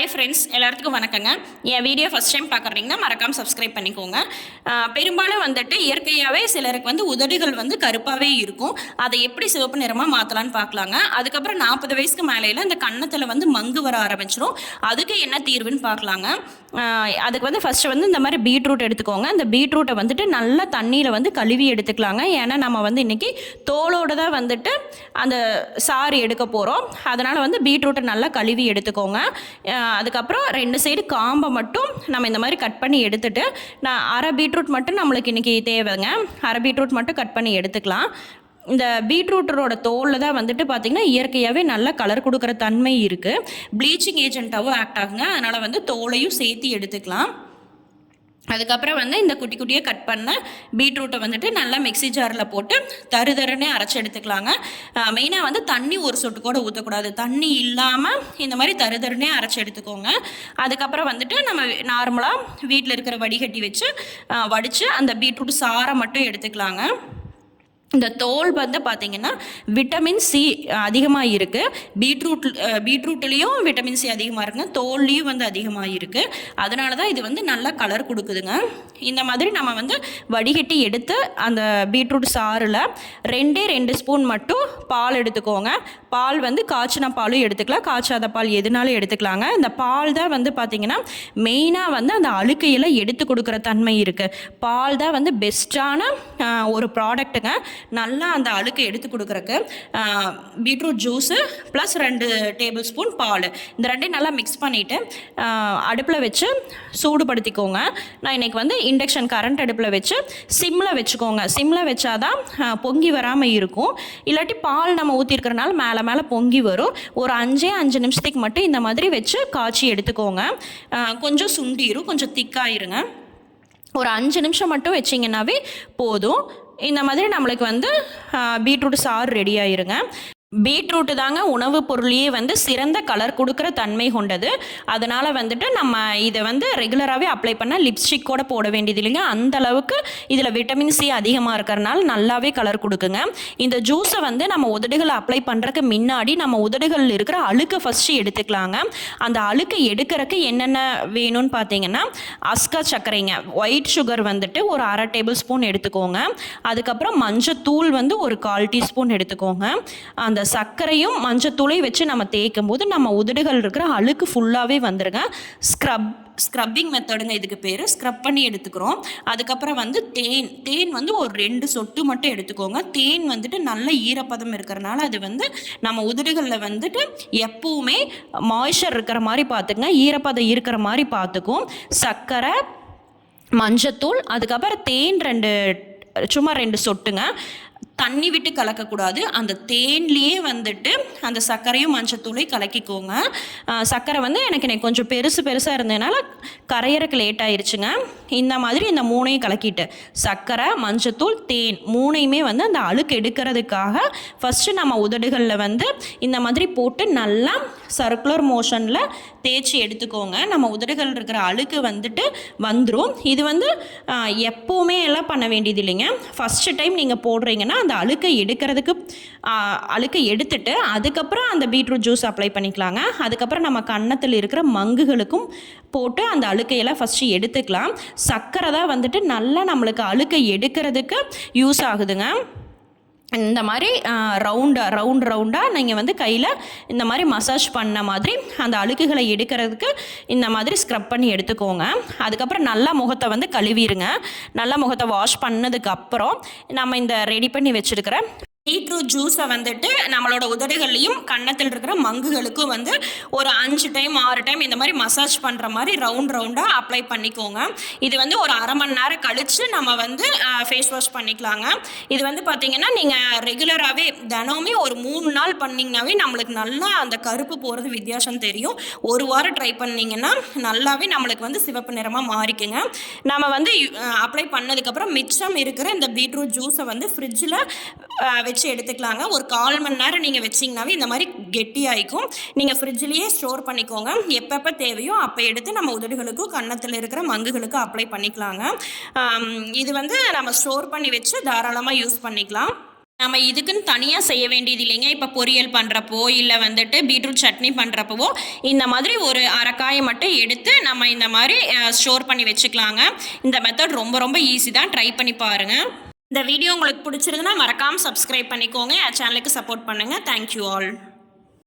Hi friends எல்லாத்துக்கும் வணக்கங்க. என் video first time பார்க்குறீங்கன்னா மறக்காமல் சப்ஸ்கிரைப் பண்ணிக்கோங்க. பெரும்பாலும் வந்துட்டு இயற்கையாகவே சிலருக்கு வந்து உதடுகள் வந்து கருப்பாகவே இருக்கும். அதை எப்படி சிவப்பு நிறமாக மாற்றலான்னு பார்க்கலாங்க அதுக்கப்புறம் நாற்பது வயசுக்கு மேலேயில் இந்த கன்னத்தில் வந்து மங்கு வர ஆரம்பிச்சிடும் அதுக்கு என்ன தீர்வுன்னு பார்க்கலாங்க அதுக்கு வந்து ஃபஸ்ட்டு வந்து இந்த மாதிரி பீட்ரூட் எடுத்துக்கோங்க. இந்த பீட்ரூட்டை வந்துட்டு நல்லா தண்ணியில் வந்து கழுவி எடுத்துக்கலாங்க. ஏன்னா நம்ம வந்து இன்றைக்கி தோலோடு தான் வந்துட்டு அந்த சாறு எடுக்க போகிறோம் அதனால் வந்து பீட்ரூட்டை நல்லா கழுவி எடுத்துக்கோங்க. அதுக்கப்புறம் ரெண்டு சைடு காம்பை மட்டும் நம்ம இந்த மாதிரி கட் பண்ணி எடுத்துகிட்டு நான் அரை பீட்ரூட் மட்டும் நம்மளுக்கு இன்றைக்கி தேவைங்க. அரை பீட்ரூட் மட்டும் கட் பண்ணி எடுத்துக்கலாம். இந்த பீட்ரூட்டரோட தோலில் தான் வந்துட்டு பார்த்திங்கன்னா இயற்கையாகவே நல்ல கலர் கொடுக்குற தன்மை இருக்குது ப்ளீச்சிங் ஏஜென்ட்டாகவும் ஆக்ட் ஆகுங்க. அதனால் வந்து தோலையும் சேர்த்து எடுத்துக்கலாம். அதுக்கப்புறம் வந்து இந்த குட்டி குட்டியாக கட் பண்ண பீட்ரூட்டை வந்துட்டு நல்லா மிக்ஸி ஜாரில் போட்டு தரு தருன்னே அரைச்சி எடுத்துக்கலாங்க. மெயினாக வந்து தண்ணி ஒரு சொட்டு கூட ஊற்றக்கூடாது தண்ணி இல்லாமல் இந்த மாதிரி தரு தருன்னே அரைச்சி எடுத்துக்கோங்க. அதுக்கப்புறம் வந்துட்டு நம்ம நார்மலாக வீட்டில் இருக்கிற வடிகட்டி வச்சு வடித்து அந்த பீட்ரூட் சாரை மட்டும் எடுத்துக்கலாங்க. இந்த தோல் வந்து பார்த்திங்கன்னா விட்டமின் சி அதிகமாக இருக்குது பீட்ரூட் பீட்ரூட்லேயும் விட்டமின் சி அதிகமாக இருக்குங்க. தோல்லையும் வந்து அதிகமாக இருக்குது அதனால தான் இது வந்து நல்லா கலர் கொடுக்குதுங்க. இந்த மாதிரி நம்ம வந்து வடிகட்டி எடுத்து அந்த பீட்ரூட் சாறில் ரெண்டே ரெண்டு ஸ்பூன் மட்டும் பால் எடுத்துக்கோங்க. பால் வந்து காய்ச்சின பாலும் எடுத்துக்கலாம் காய்ச்சாத பால் எதுனாலும் எடுத்துக்கலாங்க. இந்த பால் தான் வந்து பார்த்திங்கன்னா மெயினாக வந்து அந்த அழுக்கையில் எடுத்து கொடுக்குற தன்மை இருக்குது பால் தான் வந்து பெஸ்ட்டான ஒரு ப்ராடக்ட்டுங்க நல்லா அந்த அழுக்கை எடுத்து கொடுக்குறக்கு பீட்ரூட் ஜூஸு ப்ளஸ் ரெண்டு டேபிள் ஸ்பூன் பால். இந்த ரெண்டையும் நல்லா மிக்ஸ் பண்ணிவிட்டு அடுப்பில் வச்சு சூடுபடுத்திக்கோங்க. நான் இன்றைக்கி வந்து இண்டக்ஷன் கரண்ட் அடுப்பில் வச்சு சிம்மில் வச்சுக்கோங்க. சிம்மில் வச்சாதான் பொங்கி வராமல் இருக்கும். இல்லாட்டி பால் நம்ம ஊற்றிருக்கிறனால மேலே மேலே பொங்கி வரும். ஒரு அஞ்சே அஞ்சு நிமிஷத்துக்கு மட்டும் இந்த மாதிரி வச்சு காய்ச்சி எடுத்துக்கோங்க. கொஞ்சம் சுண்டிரும் கொஞ்சம் திக்காயிருங்க ஒரு அஞ்சு நிமிஷம் மட்டும் வச்சிங்கன்னாவே போதும். இந்த மாதிரி நம்மளுக்கு வந்து பீட்ரூட் சாறு ரெடி ஆயிருங்க. பீட்ரூட்டு தாங்க உணவுப் பொருளையே வந்து சிறந்த கலர் கொடுக்குற தன்மை கொண்டது. அதனால் வந்துட்டு நம்ம இதை வந்து ரெகுலராகவே அப்ளை பண்ணால் லிப்ஸ்டிக் கூட போட வேண்டியது இல்லைங்க. அந்த அளவுக்கு இதில் விட்டமின் சி அதிகமாக இருக்கிறனால நல்லாவே கலர் கொடுக்குங்க. இந்த ஜூஸை வந்து நம்ம உதடுகளை அப்ளை பண்ணுறதுக்கு முன்னாடி நம்ம உதடுகளில் இருக்கிற அழுக்கை ஃபஸ்ட்டு எடுத்துக்கலாங்க. அந்த அழுக்கை எடுக்கிறதுக்கு என்னென்ன வேணும்னு பார்த்தீங்கன்னா அஸ்கா சர்க்கரைங்க. ஒயிட் சுகர் வந்துட்டு ஒரு அரை டேபிள் ஸ்பூன் எடுத்துக்கோங்க. அதுக்கப்புறம் மஞ்சத்தூள் வந்து ஒரு கால் டீஸ்பூன் எடுத்துக்கோங்க. அந்த சர்க்கரையும் மஞ்சத்தூளையும் வச்சு நம்ம தேய்க்கும் போது நம்ம உதடுகள் இருக்கிற அழுக்கு ஃபுல்லாகவே வந்துடுங்க ஸ்க்ரப் ஸ்க்ரப்பிங் மெத்தடுங்க இதுக்கு பேர். ஸ்க்ரப் பண்ணி எடுத்துக்கிறோம். அதுக்கப்புறம் வந்து தேன் தேன் வந்து ஒரு ரெண்டு சொட்டு மட்டும் எடுத்துக்கோங்க. தேன் வந்துட்டு நல்ல ஈரப்பதம் இருக்கிறனால அது வந்து நம்ம உதடுகளில் வந்துட்டு எப்பவுமே மாய்ஸ்சர் இருக்கிற மாதிரி பார்த்துக்குங்க. ஈரப்பதம் இருக்கிற மாதிரி பார்த்துக்கும். சர்க்கரை மஞ்சத்தூள் அதுக்கப்புறம் தேன் ரெண்டு சும்மா ரெண்டு சொட்டுங்க. தண்ணி விட்டு கலக்கக்கூடாது. அந்த தேன்லேயே வந்துட்டு அந்த சர்க்கரையும் மஞ்சத்தூளையும் கலக்கிக்கோங்க. சர்க்கரை வந்து எனக்கு எனக்கு கொஞ்சம் பெருசு பெருசாக இருந்ததுனால கரையறக்கு லேட் ஆயிருச்சுங்க. இந்த மாதிரி இந்த மூணையும் கலக்கிட்டு சர்க்கரை மஞ்சத்தூள் தேன் மூணையுமே வந்து அந்த அழுக்கு எடுக்கிறதுக்காக ஃபஸ்ட்டு நம்ம உதடுகளில் வந்து இந்த மாதிரி போட்டு நல்லா சர்க்குலர் மோஷனில் தேய்ச்சி எடுத்துக்கோங்க. நம்ம உதடுகள் இருக்கிற அழுக்கு வந்துட்டு வந்துடும் இது வந்து எப்போவுமே எல்லாம் பண்ண வேண்டியது இல்லைங்க. ஃபஸ்ட்டு டைம் நீங்கள் போடுறீங்கன்னா அந்த அழுக்கை எடுக்கிறதுக்கு அழுக்கை எடுத்துட்டு அதுக்கப்புறம் அந்த பீட்ரூட் ஜூஸ் அப்ளை பண்ணிக்கலாங்க. அதுக்கப்புறம் நம்ம கன்னத்தில் இருக்கிற மங்குகளுக்கும் போட்டு அந்த அழுக்கையெல்லாம் ஃபஸ்ட்டு எடுத்துக்கலாம். சர்க்கரை தான் வந்துட்டு நல்லா நம்மளுக்கு அழுக்கை எடுக்கிறதுக்கு யூஸ் ஆகுதுங்க. இந்த மாதிரி ரவுண்டாக ரவுண்ட் ரவுண்டாக நீங்கள் வந்து கையில் இந்த மாதிரி மசாஜ் பண்ண மாதிரி அந்த அழுக்குகளை எடுக்கிறதுக்கு இந்த மாதிரி ஸ்க்ரப் பண்ணி எடுத்துக்கோங்க. அதுக்கப்புறம் நல்லா முகத்தை வந்து கழுவிடுங்க நல்லா முகத்தை வாஷ் பண்ணதுக்கு அப்புறம் நம்ம இந்த ரெடி பண்ணி வச்சுருக்கிற பீட்ரூட் ஜூஸை வந்துட்டு நம்மளோட உதடுகள்லையும் கன்னத்தில் இருக்கிற மங்குகளுக்கும் வந்து ஒரு அஞ்சு டைம் ஆறு டைம் இந்த மாதிரி மசாஜ் பண்ணுற மாதிரி ரவுண்ட் ரவுண்டாக அப்ளை பண்ணிக்கோங்க. இது வந்து ஒரு அரை மணி நேரம் கழித்து நம்ம வந்து ஃபேஸ் வாஷ் பண்ணிக்கலாங்க. இது வந்து பார்த்திங்கன்னா நீங்கள் ரெகுலராகவே தினமுமே ஒரு மூணு நாள் பண்ணிங்கனாவே நம்மளுக்கு நல்லா அந்த கருப்பு போகிறது வித்தியாசம் தெரியும். ஒரு வாரம் ட்ரை பண்ணிங்கன்னா நல்லாவே நம்மளுக்கு வந்து சிவப்பு நிறமாக மாறிக்குங்க. நம்ம வந்து அப்ளை பண்ணதுக்கப்புறம் மிச்சம் இருக்கிற இந்த பீட்ரூட் ஜூஸை வந்து ஃப்ரிட்ஜில் வச்சு அரைச்சி எடுத்துக்கலாங்க. ஒரு கால் மணி நேரம் நீங்கள் வச்சிங்கனாவே இந்த மாதிரி கெட்டியாயிக்கும். நீங்கள் ஃப்ரிட்ஜ்லேயே ஸ்டோர் பண்ணிக்கோங்க. எப்பப்போ தேவையோ அப்போ எடுத்து நம்ம உதடுகளுக்கும் கன்னத்தில் இருக்கிற மங்குகளுக்கும் அப்ளை பண்ணிக்கலாங்க. இது வந்து நம்ம ஸ்டோர் பண்ணி வச்சு தாராளமாக யூஸ் பண்ணிக்கலாம். நம்ம இதுக்குன்னு தனியாக செய்ய வேண்டியது இல்லைங்க. இப்போ பொரியல் பண்ணுறப்போ இல்லை வந்துட்டு பீட்ரூட் சட்னி பண்ணுறப்போவோ இந்த மாதிரி ஒரு அரைக்காயை மட்டும் எடுத்து நம்ம இந்த மாதிரி ஸ்டோர் பண்ணி வச்சுக்கலாங்க. இந்த மெத்தட் ரொம்ப ரொம்ப ஈஸி தான். ட்ரை பண்ணி பாருங்கள் இந்த வீடியோ உங்களுக்கு பிடிச்சிருக்குன்னா மறக்காமல் சப்ஸ்கிரைப் பண்ணிக்கோங்க. என் சேனலுக்கு சப்போர்ட் பண்ணுங்கள் தேங்க்யூ ஆல்